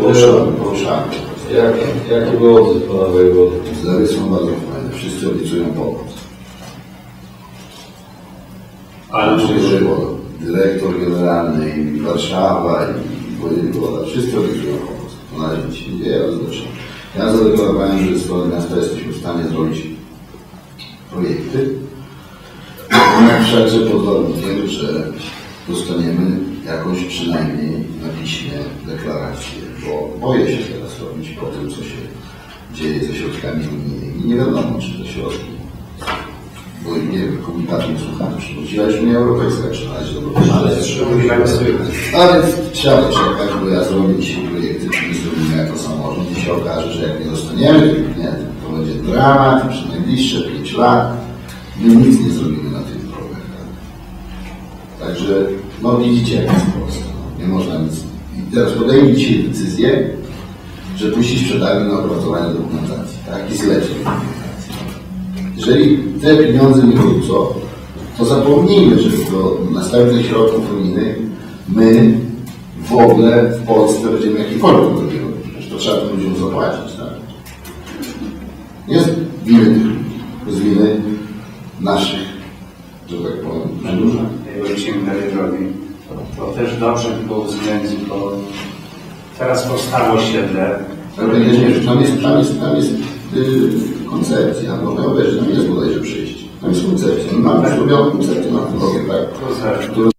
Poruszamy, poruszamy. Jak, jaki był odzew pana wojewody? Zarysy są bardzo fajne. Wszyscy obiecują pomoc. Ale czy wojewoda, dyrektor generalny i Warszawa i wojewoda, wszyscy obiecują pomoc. To na razie się nie dzieje, ale. Ja zadeklarowałem, że ze strony miasta jesteśmy w stanie zrobić projekty. Wszakże pod warunkiem, że dostaniemy jakąś przynajmniej na piśmie deklarację, bo boję się teraz robić po tym, co się dzieje ze środkami unijnymi. Nie wiadomo, czy te środki bo nie wiem, komunikatu nie słuchamy. Przywróciła Unia Europejska, czy należy do Ale trzeba czekać, bo ja zrobię dzisiaj projekty, czyli zrobimy jako samorząd i się okaże, że jak nie dostaniemy tych pieniędzy, to będzie dramat przez najbliższe 5 lat. My nic nie zrobimy Także, no widzicie jak jest w Polsce. No. Nie można nic. I teraz podejmij dzisiaj decyzję, że puścić przetargi na opracowanie dokumentacji, tak? I zlecić dokumentacji. Jeżeli te pieniądze nie wrócą, to zapomnijmy, że do następnych środków unijnych my w ogóle w Polsce będziemy jakikolwiek. Przecież to trzeba tym ludziom zapłacić, tak? Jest winy tych ludzi, jest winy naszych, że tak powiem, wrócimy do tej drogi, to, to też dobrze by było uwzględnić, bo teraz powstało osiedle. Ale nie, nie, tam jest, tam jest, tam jest yy, koncepcja, można obejrzeć, tam jest bodajże przyjść. Tam jest koncepcja. Mamy zrobioną koncepcję na tym tak? Znaczy,